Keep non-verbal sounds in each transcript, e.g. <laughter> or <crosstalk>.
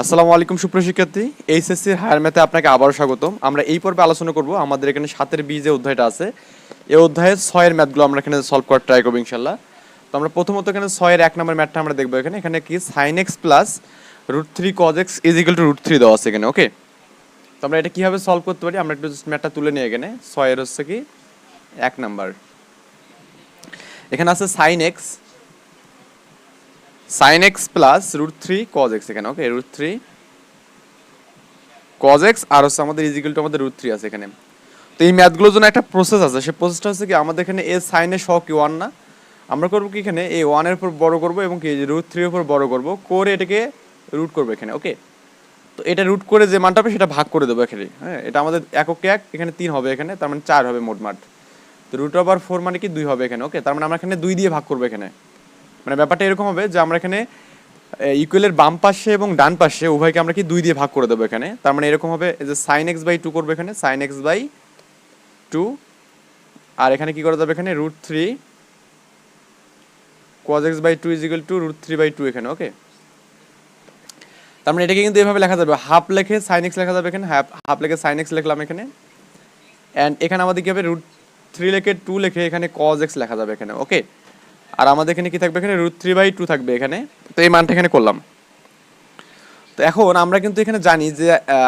আসসালামু আলাইকুম সুপ্রশিক্ষার্থী এইচএসসির হায়ার ম্যাথে আপনাকে আবারও স্বাগতম। আমরা এই পর্বে আলোচনা করব আমাদের এখানে সাতের বি যে অধ্যায়টা আছে এই অধ্যায়ে ছয়ের ম্যাথগুলো আমরা এখানে সলভ করার ট্রাই করব ইনশাল্লাহ তো আমরা প্রথমত এখানে ছয়ের এক নম্বর ম্যাথটা আমরা দেখব এখানে। এখানে কি? Sine x plus root three cos x is equal to root three দেওয়া আছে এখানে ওকে তো আমরা এটা কীভাবে সলভ করতে পারি? আমরা একটু ম্যাথটা তুলে নিই এখানে। ছয়ের হচ্ছে কি? এক নাম্বার। এখানে আছে sine x sine x plus root three cos x এখানে okay root three cos x আর হচ্ছে আমাদের ইজিক্যাল টু আমাদের রুট থ্রি আছে এখানে। তো এই ম্যাথগুলোর জন্য একটা প্রসেস আছে সেই প্রসেসটা হচ্ছে কি, আমাদের এখানে এ সাইনের কি ওয়ান না? আমরা করব কি এখানে, এই ওয়ানের উপর বড় করব এবং কি রুট থ্রির উপর বড় করব, করে এটাকে রুট করব এখানে ওকে তো এটা রুট করে যে মানটা হবে, সেটা ভাগ করে দেবো এখানে হ্যাঁ? এটা আমাদের এককে এক, এখানে তিন হবে এখানে, তার মানে চার হবে মোটমাট তো রুট ওভার ফোর মানে কি, দুই হবে এখানে ওকে তার মানে আমরা এখানে দুই দিয়ে ভাগ করব এখানে। মানে ব্যাপারটা এরকম হবে যে আমরা এখানে ইকুয়েলের বাম পাশে এবং ডান পাশে উভয়কে আমরা কি দুই দিয়ে ভাগ করে দেবো এখানে। তার মানে এরকম হবে যে সাইন এক্স বাই টু করব এখানে সাইন এক্স বাই টু আর এখানে কি করা যাবে এখানে? Root three cos x by two is equal to root three by two এখানে ওকে তার মানে এটাকে কিন্তু এভাবে লেখা যাবে হাফ লেখে সাইন এক্স লেখা যাবে এখানে হাফ হাফ লেখে সাইন এক্স লিখলাম এখানে। অ্যান্ড এখানে আমাদের কি হবে? রুট থ্রি লেখে টু লেখে এখানে কজ এক্স লেখা যাবে এখানে ওকে আর আমাদের এখানে কি থাকবে? এখানে রুট থ্রি বাই টু থাকবে এখানে। তো এই মানটা এখানে করলাম। তো এখন আমরা কিন্তু এখানে জানি যে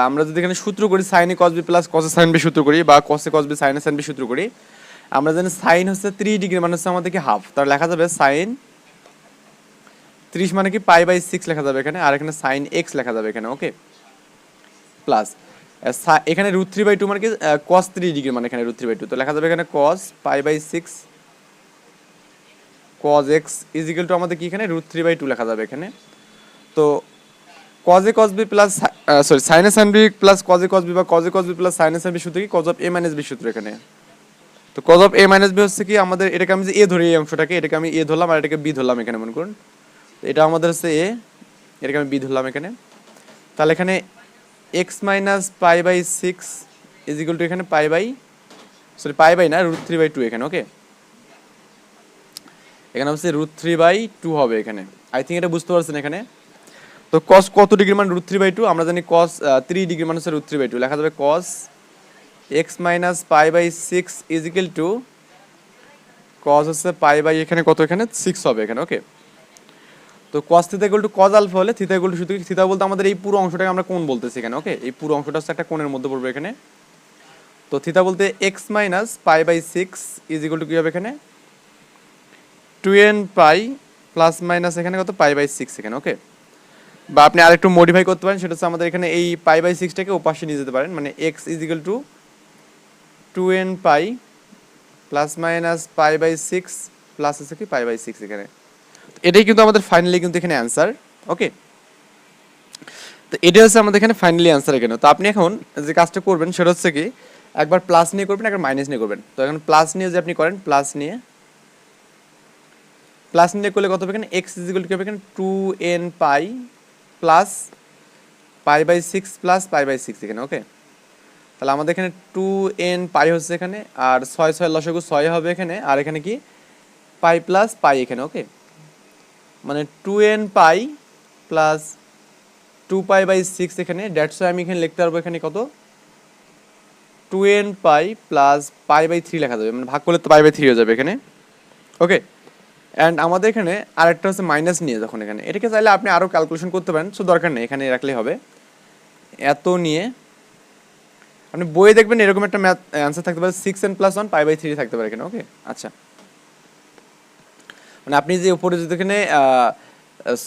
আমরা যদি এখানে সূত্র করি sine a cos b plus cos a sine b সূত্র করি বা cos a cos b sine a sine b সূত্র করি, আমরা জানি সাইন হচ্ছে থ্রি ডিগ্রি মানে হচ্ছে আমাদের কি হাফ তার লেখা যাবে সাইন ত্রিশ মানে কি পাই বাই সিক্স লেখা যাবে এখানে, আর এখানে সাইন এক্স লেখা যাবে এখানে ওকে প্লাস এখানে রুট থ্রি বাই টু মানে কি কস থ্রি ডিগ্রি মানে এখানে রুট থ্রি বাই টু তো লেখা যাবে এখানে cos pi by six x is equal to আমাদের কি এখানে? রুট থ্রি বাই টু লেখা যাবে এখানে। তো a, cos b plus sorry a sin b plus cos b বা cos a, cos b plus a sin b সূত্র কি? cos of a minus b সূত্র এখানে। তো cos of a minus b হচ্ছে কি? আমাদের এটাকে আমি যে a ধরি এই অংশটাকে, এটাকে আমি a ধরলাম আর এটাকে b ধরলাম এখানে, মনে করুন। এটা আমাদের হচ্ছে a, এটাকে আমি b ধরলাম এখানে। তাহলে এখানে x minus pi by six is to এখানে pi by sorry pi by না রুট থ্রি বাই টু এখানে ওকে এখানে হচ্ছে রুট থ্রি বাই টু হবে এখানে। আই থিঙ্ক এটা বুঝতে পারছেন এখানে? তো কস কত ডিগ্রি মান রুট থ্রি বাই টু আমরা জানি কস থ্রি ডিগ্রি মান হচ্ছে রুট থ্রি বাই টু লেখা যাবে cos x minus pi by six is equal to cos হচ্ছে পাই বাই এখানে কত এখানে? সিক্স হবে এখানে ওকে তো cos theta equal to cos alpha হলে থিতা ইকুয়াল টু শুধু থিতা বলতে আমাদের এই পুরো অংশটাকে আমরা কোন বলতেছি এখানে ওকে এই পুরো অংশটা হচ্ছে একটা কোণের মধ্যে পড়বে এখানে। তো থিতা বলতে x minus pi by six is equal to কী হবে এখানে? Two n pi plus minus এখানে কত? পাই বাই সিক্স এখানে ওকে বা আপনি আরেকটু মডিফাই করতে পারেন, সেটা হচ্ছে আমাদের এখানে এই পাই বাই সিক্সটাকে ওপাশে নিয়ে যেতে পারেন মানে x is equal to two n pi plus minus pi by six plus হচ্ছে কি? পাই বাই সিক্স এখানে। এটাই কিন্তু আমাদের ফাইনালি কিন্তু এখানে অ্যান্সার ওকে তো এটা হচ্ছে আমাদের এখানে ফাইনালি অ্যান্সার এখানে। তো আপনি এখন যে কাজটা করবেন, সেটা হচ্ছে কি, একবার প্লাস নিয়ে করবেন, একবার মাইনাস নিয়ে করবেন। তো এখন প্লাস নিয়ে যে আপনি করেন প্লাস নিয়ে প্লাস নিলে করলে কত হবে এখানে? এক্স ইজিক্যাল কি হবে এখানে? Two n pi plus pi by six plus pi by six এখানে ওকে তাহলে আমাদের এখানে টু এন পাই হচ্ছে এখানে, আর ছয় ছয় লসগু ছয় হবে এখানে, আর এখানে কি? পাই প্লাস পাই এখানে ওকে মানে two n pi plus two pi by six এখানে ড্যাটস আমি এখানে লিখতে পারব এখানে কত? Two n pi plus pi by three লেখা যাবে মানে ভাগ করলে তো পাই বাই থ্রি হয়ে যাবে এখানে ওকে অ্যান্ড আমাদের এখানে আরেকটা হচ্ছে মাইনাস নিয়ে যখন এখানে। এটাকে চাইলে আপনি আরও ক্যালকুলেশন করতে পারেন সো দরকার নেই, এখানে রাখলেই হবে। এত নিয়ে আপনি বইয়ে দেখবেন এরকম একটা ম্যাথ অ্যান্সার থাকতে পারে six n plus one pi by three থাকতে পারে এখানে ওকে আচ্ছা। মানে আপনি যে উপরে যদি এখানে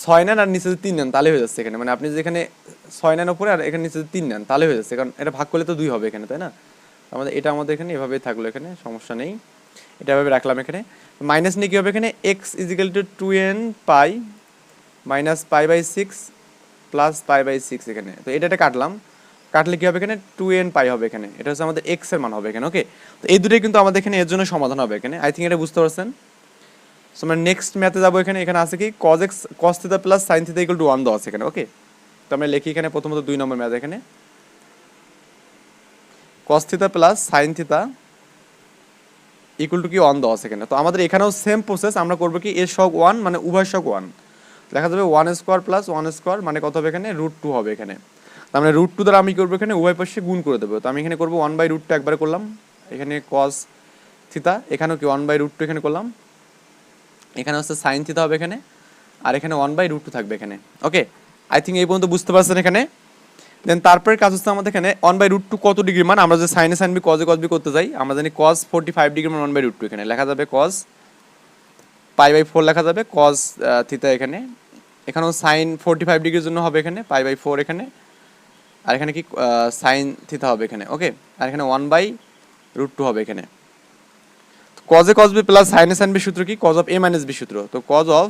ছয় নেন আর নিচে যদি তিন নেন, তাহলে হয়ে যাচ্ছে এখানে। মানে আপনি যে এখানে ছয় নেন উপরে আর এখানে নিচে যদি তিন নেন, তাহলে হয়ে যাচ্ছে। কারণ এটা ভাগ করলে তো দুই হবে এখানে, তাই না? আমাদের, এটা আমাদের এখানে এভাবেই থাকল এখানে, সমস্যা নেই। এটা এভাবে রাখলাম এখানে। মাইনাস নিয়ে কী হবে এখানে? X is equal to two n pi minus pi by six plus pi by six এখানে। তো এটা কাটলাম। কাটলে কী হবে এখানে? টু এন পাই হবে এখানে। এটা হচ্ছে আমাদের এক্সের মান হবে এখানে ওকে তো এই দুটোই কিন্তু আমাদের এখানে এর জন্য সমাধান হবে এখানে। আই থিঙ্ক এটা বুঝতে পারছেন? সো আমরা নেক্সট ম্যাথে যাব এখানে। এখানে আছে কি? Cos x cos theta plus sine theta equal to one দেওয়া আছে এখানে ওকে তো আমরা লিখি এখানে প্রথমত দুই নম্বর ম্যাথ এখানে। Cos theta plus sine theta equal to কি ওয়ান দেওয়া আছে এখানে তো আমাদের এখানেও সেম প্রসেস আমরা করব কি এর শক ওয়ান মানে উভয় শক ওয়ান দেখা যাবে one square plus one square মানে কত হবে এখানে? রুট টু হবে এখানে। তার মানে রুট টু দ্বারা আমি করব এখানে? উভয় পাশে গুণ করে দেবো। তো আমি এখানে করব ওয়ান বাই রুট টু একবার করলাম। এখানে কস থিতা এখানেও কি ওয়ান বাই রুট টু এখানে করলাম। এখানে হচ্ছে সাইন থিতা হবে এখানে। আর এখানে ওয়ান বাই রুট টু থাকবে এখানে। ওকে আই থিঙ্ক এই পর্যন্ত বুঝতে পারছেন এখানে? দেন তারপরে কাজ হচ্ছে আমাদের এখানে ওয়ান বাই রুট টু কত ডিগ্রি মান? আমরা যে সাইনে সাইন বি কজে কজ বি করতে যাই, আমরা জানি কজ ফোর্টি ফাইভ ডিগ্রি মান ওয়ান বাই রুট টু এখানে। লেখা যাবে কজ পাই বাই ফোর লেখা যাবে কজ থিতা এখানে। এখানেও সাইন ফোর্টি ফাইভ ডিগ্রির জন্য হবে এখানে পাই বাই ফোর এখানে। আর এখানে কি সাইন থিতা হবে এখানে ওকে আর এখানে ওয়ান বাই রুট টু হবে এখানে। কজে কজ বি প্লাস সাইনে সাইন বি সূত্র কি? Cos of A minus B সূত্র। তো কজ অফ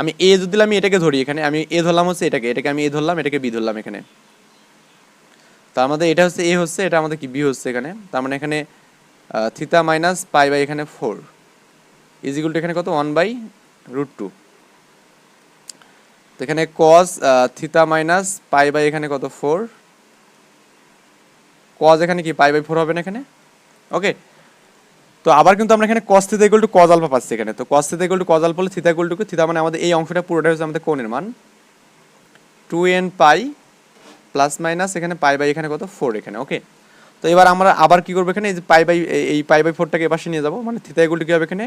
আমি এ যদি আমি এটাকে ধরি এখানে, আমি এ ধরলাম হচ্ছে এটাকে এটাকে আমি এ ধরলাম, এটাকে বি ধরলাম এখানে। তার মধ্যে এটা হচ্ছে এ হচ্ছে, এটা আমাদের কি বি হচ্ছে এখানে? তার মানে এখানে থিতা মাইনাস পাই বাই এখানে ফোর ইজিকুল এখানে কত? ওয়ান বাই রুট টু তো এখানে cos theta minus pi by এখানে কত? ফোর কজ এখানে কি? পাই বাই ফোর হবে না এখানে? ওকে তো আবার কিন্তু আমরা এখানে cos theta equal to cos alpha পাচ্ছি এখানে। তো cos theta equal to cos alpha হলে থিতা ইকুয়াল টু থিতা মানে আমাদের এই অংশটা পুরোটা হচ্ছে আমাদের কোণের মান। Two n pi plus minus এখানে পাই বাই এখানে কত? ফোর এখানে ওকে তো এবার আমরা আবার কি করব এখানে? এই যে পাই বাই এই পাই বাই ফোরটাকে এপাশে নিয়ে যাব। মানে থিতা ইকুয়াল টু কি হবে এখানে?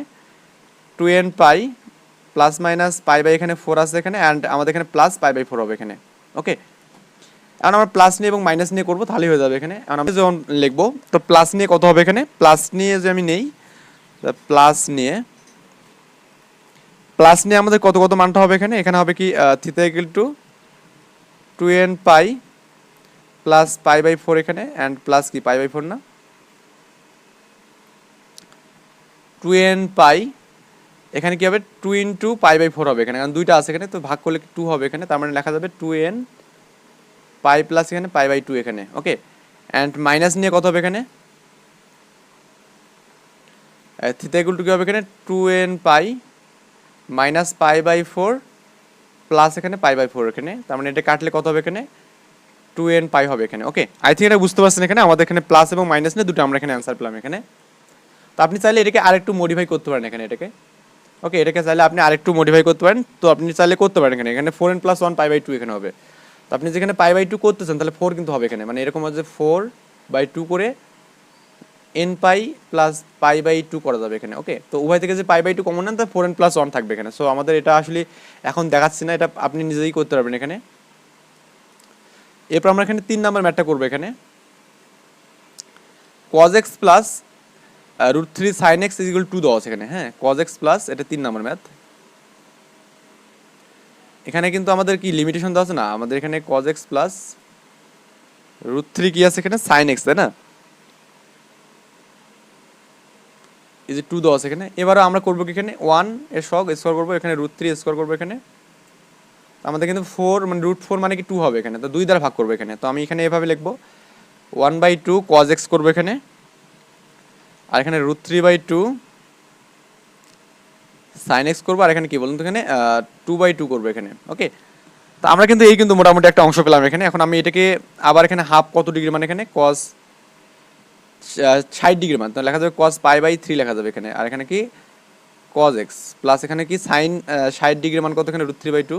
Two n pi plus minus pi by এখানে ফোর আছে এখানে অ্যান্ড আমাদের এখানে প্লাস পাই বাই ফোর হবে এখানে ওকে এখন আমরা প্লাস নিয়ে এবং মাইনাস নিয়ে করব, তাহলেই হয়ে যাবে এখানে। এখন আমি যখন লিখব, তো প্লাস নিয়ে কত হবে এখানে? প্লাস নিয়ে যে আমি নেই প্লাস নিয়ে প্লাস নিয়ে আমাদের কত কত মানটা হবে এখানে? এখানে হবে কি theta equal to two n pi plus pi by four এখানে অ্যান্ড প্লাস কি পাই বাই ফোর না? টু এন পাই এখানে কি হবে? Two in two pi by four হবে এখানে, কারণ দুইটা আছে এখানে, তো ভাগ করলে টু হবে এখানে? তার মানে লেখা যাবে টু এন পাই প্লাস এখানে, পাই বাই টু এখানে ওকে অ্যান্ড মাইনাস নিয়ে কত হবে এখানে? থিতা ইকুয়াল টু কি হবে এখানে? Two n pi minus pi by four plus এখানে পাই বাই ফোর এখানে, তার মানে এটা কাটলে কত হবে এখানে? টু এন পাই হবে এখানে ওকে আই থিঙ্ক এটা বুঝতে পারছেন এখানে, আমাদের এখানে প্লাস এবং মাইনাস নিয়ে দুটো আমরা এখানে অ্যান্সার পেলাম এখানে। তো আপনি চাইলে এটাকে আরেকটু মডিফাই করতে পারেন এখানে এটাকে ওকে এটাকে চাইলে আপনি আরেকটু মডিফাই করতে পারেন, তো আপনি চাইলে করতে পারেন এখানে। এখানে four n plus one pi by two এখানে হবে। আপনি যেখানে পাই বাই টু করতেছেন, তাহলে ফোর কিন্তু হবে এখানে। মানে এরকম হচ্ছে ফোর বাই টু করে n pi plus pi by two করা যাবে এখানে ওকে তো উভয় থেকে যে পাই বাই টু কমন নেন তাহলে ফোর এন প্লাস ওয়ান থাকবে এখানে। সো আমাদের এটা আসলে এখন দেখাচ্ছি না, এটা আপনি নিজেই করতে পারবেন এখানে। এরপর আমরা এখানে তিন নাম্বার ম্যাথটা করব এখানে। Cos x plus root three sine x equal to দেওয়া আছে এখানে হ্যাঁ? কজ এক্স প্লাস এটা তিন নাম্বার ম্যাথ। এখানে কিন্তু আমাদের কি লিমিটেশন দেওয়া আছে না? আমাদের এখানে cos x plus root three কি আছে এখানে? সাইন এক্স তাই না? এই যে টু দেওয়া আছে এখানে। এবারে আমরা করব কি এখানে? ওয়ানের শখ স্কোয়ার করব, এখানে রুট থ্রি স্কোয়ার করব এখানে। আমাদের কিন্তু ফোর মানে রুট ফোর মানে কি টু হবে এখানে। তো দুই দ্বারা ভাগ করব এখানে। তো আমি এখানে এভাবে লিখব। One by two cos x করব এখানে। আর এখানে root three by two sine x করব, আর এখানে কি বলুন তো এখানে? টু বাই টু করব এখানে ওকে তো আমরা কিন্তু এই কিন্তু মোটামুটি একটা অংশ পেলাম এখানে। এখন আমি এটাকে আবার এখানে হাফ কত ডিগ্রি মানে এখানে? কজ ষাট ডিগ্রি মান তো লেখা যাবে কজ পাই বাই থ্রি লেখা যাবে এখানে। আর এখানে কি? কজ এক্স প্লাস এখানে কি সাইন ষাট ডিগ্রি মান কত এখানে? রুট থ্রি বাই টু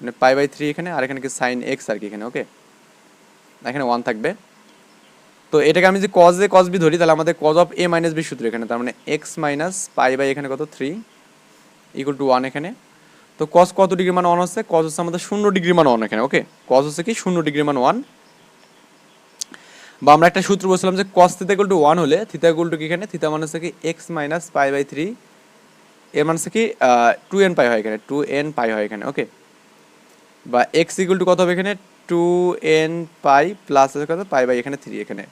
মানে পাই বাই থ্রি এখানে, আর এখানে কি সাইন এক্স আর কি এখানে ওকে এখানে ওয়ান থাকবে। তো এটাকে আমি যদি কজ এ কজ বি ধরি, তাহলে আমাদের cos of A minus B সূত্র এখানে, তার মানে এক্স মাইনাস পাই বাই এখানে কত? থ্রি ইকুয়াল টু ওয়ান এখানে। তো কজ কত ডিগ্রি মান ওয়ান হচ্ছে? কজ হচ্ছে আমাদের শূন্য ডিগ্রি মান ওয়ান এখানে ওকে কজ হচ্ছে কি? শূন্য ডিগ্রি মান ওয়ান বা আমরা একটা সূত্র বলছিলাম যে cos theta equal to one হলে থিতা ইকুয়াল টু কি এখানে? থিতা মানে হচ্ছে কি? X minus pi by three এর মানে হচ্ছে কি? টু এন পাই হয় এখানে টু এন পাই হয় এখানে ওকে বা এক্স ইকুয়াল টু কত হবে এখানে? টু এন পাই প্লাস কত? পাই বাই এখানে থ্রি এখানে।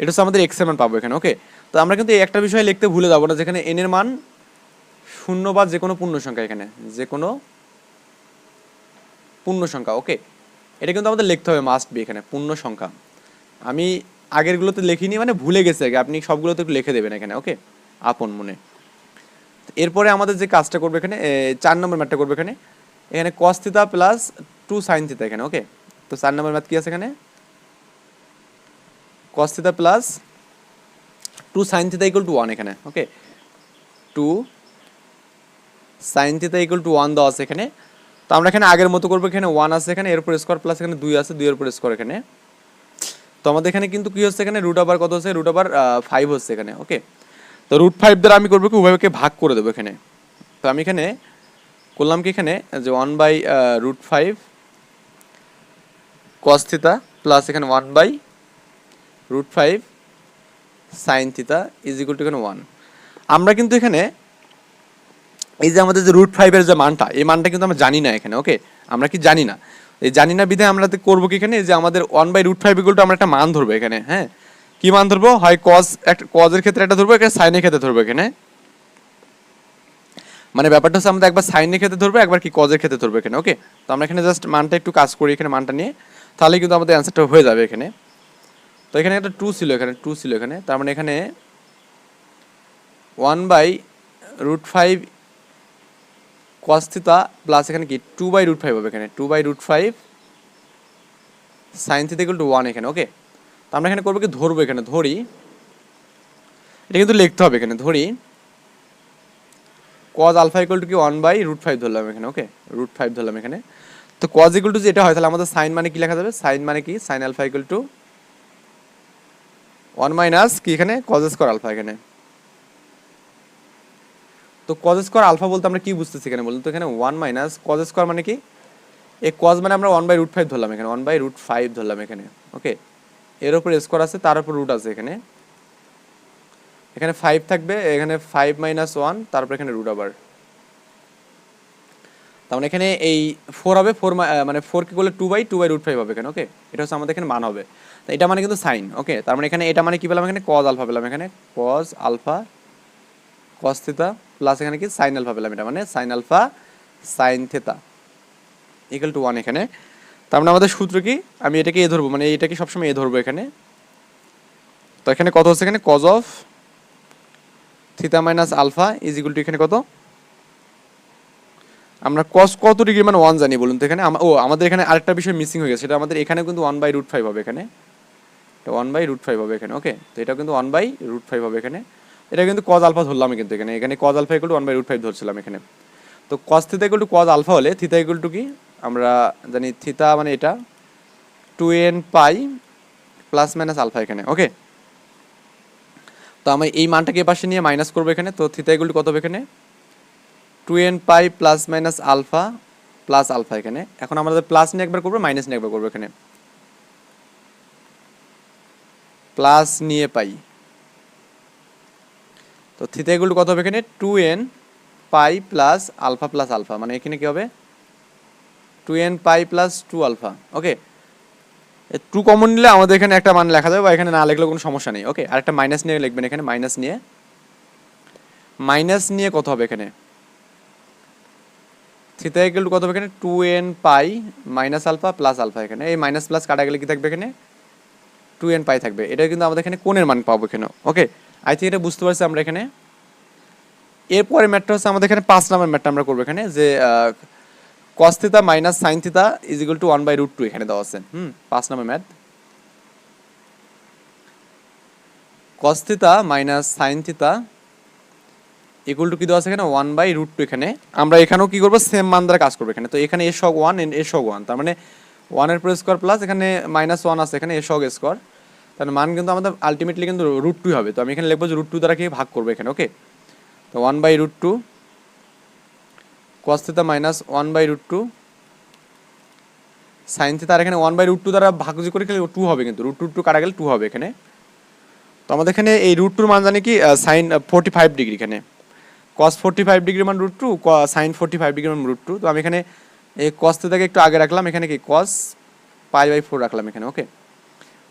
এটা হচ্ছে আমাদের এক্সের মান পাবো এখানে ওকে তো আমরা কিন্তু একটা বিষয় লিখতে ভুলে যাব না, যেখানে এন এর মান শূন্য বা যে কোনো পূর্ণ সংখ্যা এখানে, যে কোনো পূর্ণ সংখ্যা ওকে এটা কিন্তু আমাদের লিখতে হবে মাস্ট বি এখানে, পূর্ণ সংখ্যা। আমি আগেরগুলোতে লিখিনি মানে ভুলে গেছে আগে, আপনি সবগুলোতে একটু লিখে দেবেন এখানে ওকে আপন মনে। এরপরে আমাদের যে কাজটা করবে এখানে চার নম্বর ম্যাথটা করবে এখানে এখানে cos theta plus two sine theta এখানে ওকে তো চার নম্বর ম্যাথ কি আছে এখানে? Cos theta plus two sine theta equal to one এখানে okay two sine theta equal to one দেওয়া এখানে। তো আমরা এখানে আগের মতো করব, এখানে ওয়ান আছে এখানে এর উপর স্কোয়ার প্লাস এখানে দুই আছে, দুইয়ের উপর স্কোয়ার এখানে। তো আমাদের এখানে কিন্তু কি হচ্ছে এখানে? রুট আবার কত হচ্ছে? রুট আবার ফাইভ হচ্ছে এখানে ওকে তো রুট ফাইভ দ্বারা আমি করব কি? উভয়কে ভাগ করে দেবো এখানে। তো আমি এখানে করলাম কি এখানে? যে one by root five cos theta plus এখানে one by root five sine theta is equal to এখানে ওয়ান। আমরা কিন্তু এখানে এই যে আমাদের যে রুট ফাইভের যে মানটা, এই মানটা কিন্তু আমরা জানি না এখানে, ওকে? আমরা কি জানি না? এই জানি না বিধে আমরা করব কি এখানে? যে আমাদের one by root five equal আমরা একটা মান ধরবো এখানে হ্যাঁ? কি মান ধরবো? হয় কজ একটা কজের ক্ষেত্রে একটা ধরবো, একটা সাইনের ক্ষেত্রে ধরবো এখানে। মানে ব্যাপারটা হচ্ছে আমাদের একবার সাইনের ক্ষেত্রে ধরবো, একবার কি কজের ক্ষেত্রে ধরবো এখানে, ওকে? তো আমরা এখানে জাস্ট মানটা একটু কাজ করি এখানে মানটা নিয়ে, তাহলে কিন্তু আমাদের অ্যান্সারটা হয়ে যাবে এখানে। তো এখানে একটা টু ছিল, এখানে টু ছিল এখানে। তার মানে এখানে one by root five cos theta plus এখানে কি? টু বাই রুট ফাইভ হবে এখানে। Two by root five sine theta two one এখানে ওকে তো আমরা এখানে করব কি? ধরবো এখানে, ধরি। এটা কিন্তু লিখতে হবে এখানে, ধরি। কজ আলফা ইকুয়াল টু কি? ওয়ান বাই রুট ফাইভ ধরলাম এখানে ওকে রুট ফাইভ ধরলাম এখানে। তো কজ ইকুয়াল টু যেটা হয়, তাহলে আমাদের সাইন মানে কি লেখা যাবে? সাইন মানে কি? Sine alpha equal to one minus কি এখানে? কজ স্কোয়ার আলফা এখানে। তো কজ স্কোয়ার আলফা বলতে আমরা কি বুঝতেছি এখানে বলুন তো এখানে? ওয়ান মাইনাস কজ স্কোয়ার মানে কি? এই কজ মানে আমরা ওয়ান বাই রুট ফাইভ ধরলাম এখানে। ওয়ান বাই রুট ফাইভ ধরলাম এখানে। ওকে এর উপর স্কোয়ার আছে, তার উপর রুট আছে এখানে। এখানে ফাইভ থাকবে, এখানে ফাইভ মাইনাস ওয়ান তারপর এখানে রুট আবার। তার মানে এখানে এই ফোর হবে ফোর মানে ফোর কি করলে two by two by root five হবে এখানে। ওকে এটা হচ্ছে আমাদের এখানে মান হবে। তো এটা মানে কিন্তু সাইন, ওকে? তার মানে এখানে এটা মানে কি পেলাম এখানে? কজ আলফা পেলাম এখানে। Cos alpha cos theta plus এখানে কি? সাইন আলফা পেলাম এটা মানে। Sine alpha sine theta equal to one এখানে। তার মানে আমাদের সূত্র কি? আমি এটাকে এ ধরবো মানে এটাকে সবসময় এ ধরবো এখানে। তো এখানে কত হচ্ছে এখানে? Cos of theta minus alpha is equal to এখানে কত? আমরা কস কত ডিগ্রি মানে ওয়ান জানি বলুন তো এখানে। ও, আমাদের এখানে আরেকটা বিষয় মিসিং হয়ে গেছে। সেটা আমাদের এখানে কিন্তু ওয়ান বাই রুট ফাইভ হবে এখানে। ওয়ান বাই রুট ফাইভ হবে এখানে ওকে তো এটা কিন্তু ওয়ান বাই রুট ফাইভ হবে এখানে। এটা কিন্তু কজ আলফা ধরলাম কিন্তু এখানে। এখানে cos alpha equal to one by root five ধরছিলাম এখানে। তো cos theta equal to cos alpha হলে থিতা ইকুয়াল টু কি? আমরা জানি থিতা মানে এটা two n pi plus minus alpha এখানে ওকে তো আমি এই মানটাকে পাশে নিয়ে মাইনাস করব এখানে। তো থিতা ইকুয়াল টু কত হবে এখানে? Two n pi plus minus alpha plus alpha এখানে। এখন আমাদের প্লাস নিয়ে একবার করব মাইনাস নিয়ে একবার করব এখানে। প্লাস নিয়ে পাই। তো থিতা ইকুয়াল কত হবে এখানে? Two n pi plus alpha plus alpha. মানে এখানে কি হবে? Two n pi plus two alpha. Okay? Two common নিলে আমাদের এখানে একটা মান লেখা যাবে বা এখানে না লিখলেও কোনো সমস্যা নেই। ওকে? আর একটা মাইনাস নিয়ে লিখবেন এখানে, মাইনাস নিয়ে। মাইনাস নিয়ে কত হবে এখানে? থিতা ইকুয়াল কত হবে এখানে? Two n pi minus alpha plus alpha এখানে। এই মাইনাস প্লাস কাটা গেলে কি থাকবে এখানে? টু এন পাই থাকবে। এটা কিন্তু আমাদের এখানে কোণের মান পাবো এখানে। ওকে আই থিঙ্ক এটা বুঝতে পারছি আমরা এখানে। এরপরে ম্যাটটা হচ্ছে আমাদের এখানে পাঁচ নাম্বার ম্যাটটা আমরা করব এখানে, যে cos theta minus sine theta is equal to one by root two এখানে দেওয়া আছে। হুম? পাঁচ number math cos theta minus sine theta equal to কি দেওয়া আছে এখানে? ওয়ান বাই রুট টু এখানে। আমরা এখানেও কি করব? সেম মান দ্বারা কাজ করব এখানে। তো এখানে এ সগ ওয়ান এ সগ ওয়ান তার মানে ওয়ানের পর স্কোয়ার প্লাস এখানে মাইনাস ওয়ান আছে, এখানে এ সগ স্কোয়ার তাহলে মান কিন্তু আমাদের আলটিমেটলি কিন্তু রুট টু হবে। তো আমি এখানে লিখব যে রুট টু দ্বারা কি ভাগ করব এখানে ওকে তো one by root two cos theta minus one by root two sine theta আর এখানে ওয়ান বাই রুট টু দ্বারা ভাগ যদি করে গেলে টু হবে কিন্তু। রুট টু টু কাটা গেলে টু হবে এখানে। তো আমাদের এখানে এই রুট টুর মান জানি কি? সাইন ফোর্টি ফাইভ ডিগ্রি এখানে। কস ফোর্টি ফাইভ ডিগ্রি মান root two sine forty five degree মান রুট টু তো আমি এখানে এই কস থিতাকে একটু আগে রাখলাম, এখানে কি কস পাই বাই ফোর রাখলাম এখানে ওকে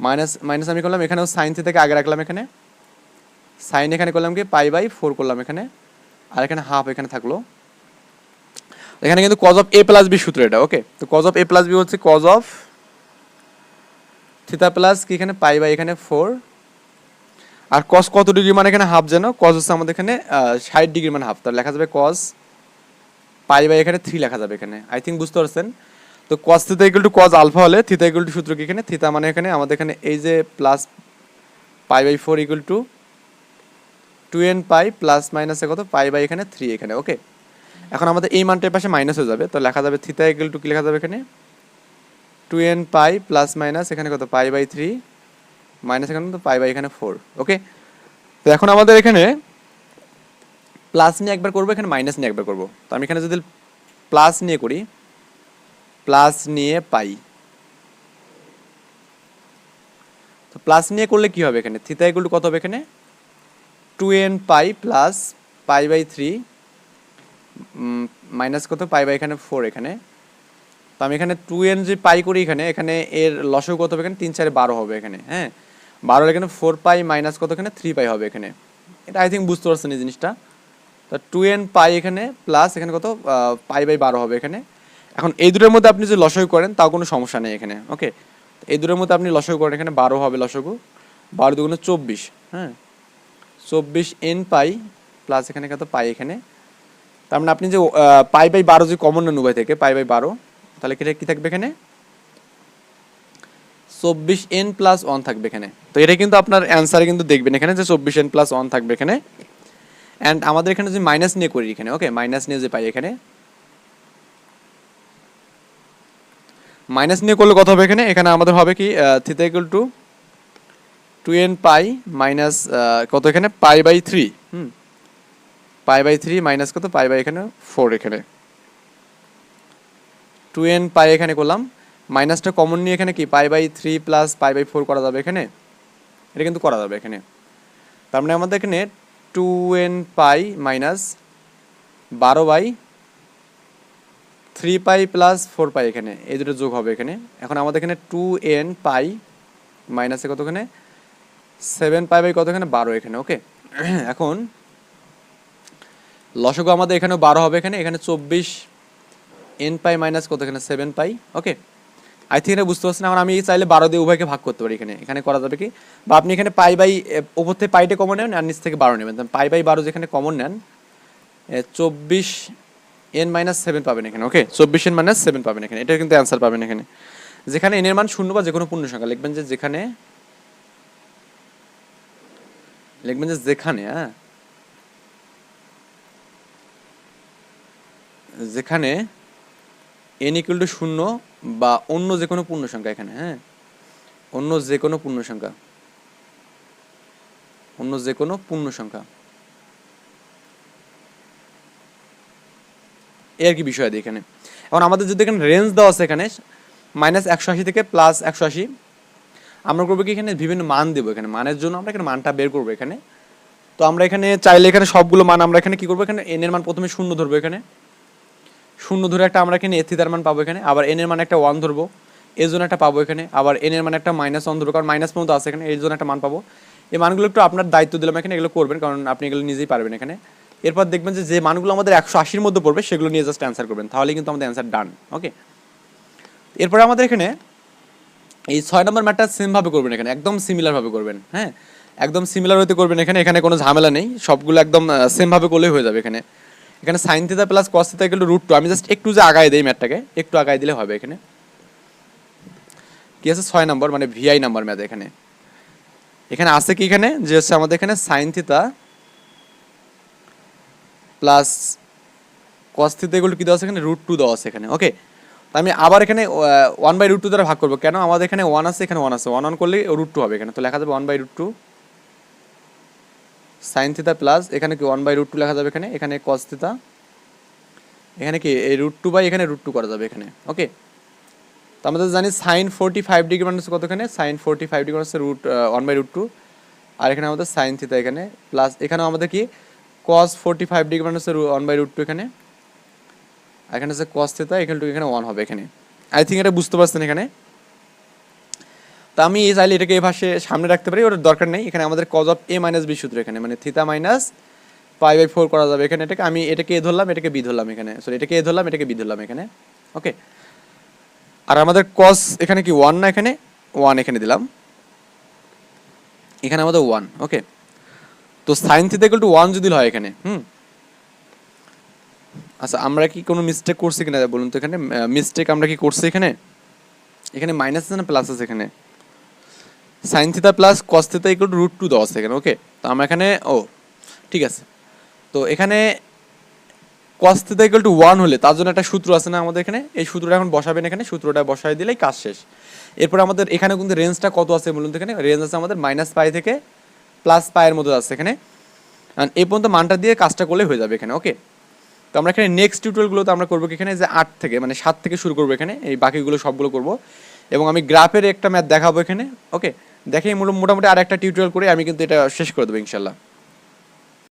মাইনাস মাইনাস আমি করলাম, এখানেও সাইন থিতাকে আগে রাখলাম এখানে। সাইন এখানে করলাম কি? পাই বাই ফোর করলাম এখানে, আর এখানে হাফ এখানে থাকল। এখানে কিন্তু cos of A plus B সূত্র এটা ওকে তো cos of A plus B হচ্ছে কজ অফ থিতা প্লাস কি এখানে? পাই বাই এখানে ফোর আর কস কত ডিগ্রি মানে এখানে হাফ যেন কজ হচ্ছে আমাদের এখানে ষাট ডিগ্রি মানে হাফ তার লেখা যাবে কজ পাই বাই এখানে থ্রি লেখা যাবে এখানে। আই থিঙ্ক বুঝতে পারছেন? তো cos theta equal to cos alpha হলে থিতা ইকুয়াল টু সূত্র কি এখানে? থিতা মানে এখানে আমাদের এখানে এই যে plus pi by four equal to two n pi plus মাইনাসে কত? পাই বাই এখানে থ্রি এখানে ওকে এখন আমাদের এই মানটার পাশে মাইনাস হয়ে যাবে, তো লেখা যাবে থিতা ইকুয়াল টু কি লেখা যাবে এখানে? Two n pi plus minus এখানে কত? পাই বাই থ্রি মাইনাস এখানে তো পাই বাই এখানে ফোর ওকে তো এখন আমাদের এখানে প্লাস নিয়ে একবার করব, এখানে মাইনাস নিয়ে একবার করব। তো আমি এখানে যদি প্লাস নিয়ে করি প্লাস নিয়ে পাই। তো প্লাস নিয়ে করলে কি হবে এখানে? থিতা ইকুয়াল কত হবে এখানে? Two n pi plus pi by three minus কত? পাই বাই এখানে ফোর এখানে। তো আমি এখানে টু এন যে পাই করি এখানে এখানে এর লসও কত হবে এখানে? তিন চারে বারো হবে এখানে হ্যাঁ? বারো এখানে ফোর পাই মাইনাস কত এখানে? থ্রি পাই হবে এখানে। এটা আই থিঙ্ক বুঝতে পারছেন এই জিনিসটা। তো টু এন পাই এখানে প্লাস এখানে কত পাই বাই বারো হবে এখানে। এখন এই দুটোর মধ্যে আপনি যদি লসই করেন, তাও কোনো সমস্যা নেই এখানে ওকে এই দুটোর মধ্যে আপনি লসই করেন, এখানে বারো হবে লসগু, বারো দুগুণে চব্বিশ হ্যাঁ? চব্বিশ এন পাই প্লাস এখানে কত পাই এখানে। তার মানে আপনি যে পাই বাই বারো যে কমন নেন উভয় থেকে পাই বাই বারো, তাহলে কি কি থাকবে এখানে? চব্বিশ এন প্লাস ওয়ান থাকবে এখানে। তো এটা কিন্তু আপনার অ্যান্সারে কিন্তু দেখবেন এখানে যে চব্বিশ এন প্লাস ওয়ান থাকবে এখানে। অ্যান্ড আমাদের এখানে যদি মাইনাস নিয়ে করি এখানে ওকে মাইনাস নিয়ে যে পাই এখানে মাইনাস নিয়ে করলে কত হবে এখানে? এখানে আমাদের হবে কি theta equal to two n pi minus কত এখানে? Pi by three hmm pi by three minus কত? পাই বাই এখানে ফোর এখানে। টু এন পাই এখানে করলাম মাইনাসটা কমন নিয়ে এখানে কি? Pi by three plus pi by four করা যাবে এখানে। এটা কিন্তু করা যাবে এখানে। তার মানে আমাদের এখানে টু এন পাই মাইনাস বারো by three pi plus four pi এখানে। এই দুটো যোগ হবে এখানে। এখন আমাদের এখানে টু এন পাই মাইনাসে কত এখানে সেভেন পাই বাই কত এখানে বারো এখানে ওকে <clears throat> এখন লসগো আমাদের এখানে বারো হবে এখানে। এখানে চব্বিশ এন পাই মাইনাস কত এখানে seven pi okay I think এটা বুঝতে পারছেন, এখন আমি চাইলে বারো দিয়ে উভয়কে ভাগ করতে পারি এখানে। এখানে করা যাবে কি? বা আপনি এখানে পাই বাই ওপর থেকে পাইটা কমন নেন আর নিচ থেকে বারো নেবেন। পাই বাই বারো যেখানে কমন নেন চব্বিশ এন মাইনাস সেভেন পাবেন এখানে ওকে চব্বিশ এন মাইনাস সেভেন পাবেন এখানে। এটা কিন্তু অ্যান্সার পাবেন এখানে। যেখানে এনের মান শূন্য বা যে কোনো পূর্ণ সংখ্যা, লিখবেন যে যেখানে, লিখবেন যে যেখানে হ্যাঁ? যেখানে এন ইকুয়াল টু শূন্য বা অন্য যে কোনো পূর্ণ সংখ্যা এখানে হ্যাঁ? অন্য যে কোনো পূর্ণ সংখ্যা। অন্য যে কোনো পূর্ণ সংখ্যা। এর কি বিষয় আছে এখানে। এখন আমাদের যদি এখানে রেঞ্জ দেওয়া আছে এখানে মাইনাস একশো আশি থেকে প্লাস একশো আশি, আমরা করব কি এখানে বিভিন্ন মান দেবো এখানে। মানের জন্য আমরা এখানে মানটা বের করব এখানে। তো আমরা এখানে চাইলে এখানে সবগুলো মান আমরা এখানে কি করব? এখানে এন এর মান প্রথমে শূন্য ধরবো এখানে। শূন্য ধরে একটা আমরা এখানে এথিতার মান পাবো এখানে, আবার এন এর মান একটা ওয়ান ধরবো, এর জন্য একটা পাবো এখানে, আবার এন এর মান একটা মাইনাস ওয়ান ধরবো, কারণ মাইনাস পর্যন্ত আছে এখানে, এর জন্য একটা মান পাবো। এই মানগুলো একটু আপনার দায়িত্ব দিলাম এখানে, এগুলো করবেন, কারণ আপনি এগুলো নিজেই পারবেন এখানে। এরপর দেখবেন যে যে মানগুলো আমাদের একশো আশির মধ্যে পড়বে, সেগুলো নিয়ে জাস্ট অ্যান্সার করবেন তাহলে কিন্তু আমাদের অ্যান্সার ডান ওকে এরপরে আমাদের এখানে এই ছয় নম্বর ম্যাটটা সেমভাবে করবেন এখানে, একদম সিমিলারভাবে করবেন হ্যাঁ? একদম সিমিলার হতে করবেন এখানে এখানে কোনো ঝামেলা নেই, সবগুলো একদম সেমভাবে করলেই হয়ে যাবে এখানে। এখানে sine theta plus cos theta two root two আমি জাস্ট একটু যে আগায় দেই ম্যাথটাকে, একটু আগায় দিলে হবে এখানে। কি আছে? ছয় নম্বর মানে ভিআই নাম্বার ম্যাথ এখানে। এখানে আছে কি এখানে? যে হচ্ছে আমাদের এখানে সাইন থিতা প্লাস কস থিতা এগুলো কি দেওয়া আছে এখানে? রুট টু দেওয়া আছে এখানে। ওকে আমি আবার এখানে ওয়ান বাই রুট টু দ্বারা ভাগ করব। কেন? আমাদের এখানে ওয়ান আছে, এখানে ওয়ান আছে। ওয়ান ওয়ান করলে রুট টু হবে এখানে। তো লেখা যাবে one by root two sine theta plus এখানে কি ওয়ান বাই রুট টু লেখা যাবে এখানে? এখানে কস থিতা এখানে কি? এই রুট টু বাই এখানে রুট টু করা যাবে এখানে। ওকে তো আমাদের জানি সাইন ফোরটি ফাইভ ডিগ্রি মানে হচ্ছে কতখানে সাইন ফোরটি ফাইভ ডিগ্রি হচ্ছে root one by root two আর এখানে আমাদের সাইন থিতা এখানে। প্লাস এখানে আমাদের কি? কস ফোরটি ফাইভ ডিগ্রি মানে হচ্ছে ওয়ান বাই রুট টু এখানে। এখানে হচ্ছে কস থিতা এখানে টু এখানে ওয়ান হবে এখানে। আই থিঙ্ক এটা বুঝতে পারছেন এখানে। তা আমি এই চাইলে এটাকে এই ভাষে সামনে রাখতে পারি, ওটার দরকার নেই। এখানে আমাদের cos of A minus B সূত্র এখানে মানে theta minus pi by four করা যাবে এখানে। এটাকে আমি, এটাকে এ ধরলাম, এটাকে বি ধরলাম এখানে। সরি এটাকে এ ধরলাম, এটাকে বি ধরলাম এখানে। ওকে আর আমাদের কস এখানে কি ওয়ান না এখানে? ওয়ান এখানে দিলাম। এখানে আমাদের ওয়ান ওকে তো sine theta equal to one যদি হয় এখানে, হুম। আচ্ছা আমরা কি কোনো মিস্টেক করছি কিনা বলুন তো এখানে। মিস্টেক আমরা কি করছি এখানে? এখানে মাইনাস আছে না প্লাস আছে এখানে? Sine theta plus cos theta equal to root two দেওয়া এখানে ওকে তো আমরা এখানে, ও, ঠিক আছে। তো এখানে cos theta equal to one হলে তার জন্য একটা সূত্র আছে না আমাদের এখানে? এই সূত্রটা এখন বসাবেন এখানে, সূত্রটা বসাই দিলেই কাজ শেষ। এরপর আমাদের এখানে কিন্তু রেঞ্জটা কত আছে বলুন এখানে? রেঞ্জ আছে আমাদের মাইনাস পাই থেকে প্লাস পায়ের মধ্যে আছে এখানে। এই পর্যন্ত মানটা দিয়ে কাজটা করলে হয়ে যাবে এখানে ওকে তো আমরা এখানে নেক্সট টিউটোরিয়ালগুলোতে আমরা করব এখানে? যে আট থেকে মানে সাত থেকে শুরু করব এখানে। এই বাকিগুলো সবগুলো করব। এবং আমি গ্রাফের একটা ম্যাথ দেখাবো এখানে ওকে দেখে মোটামুটি আর একটা টিউটোরিয়াল করে আমি কিন্তু এটা শেষ করে দেবো ইনশাল্লাহ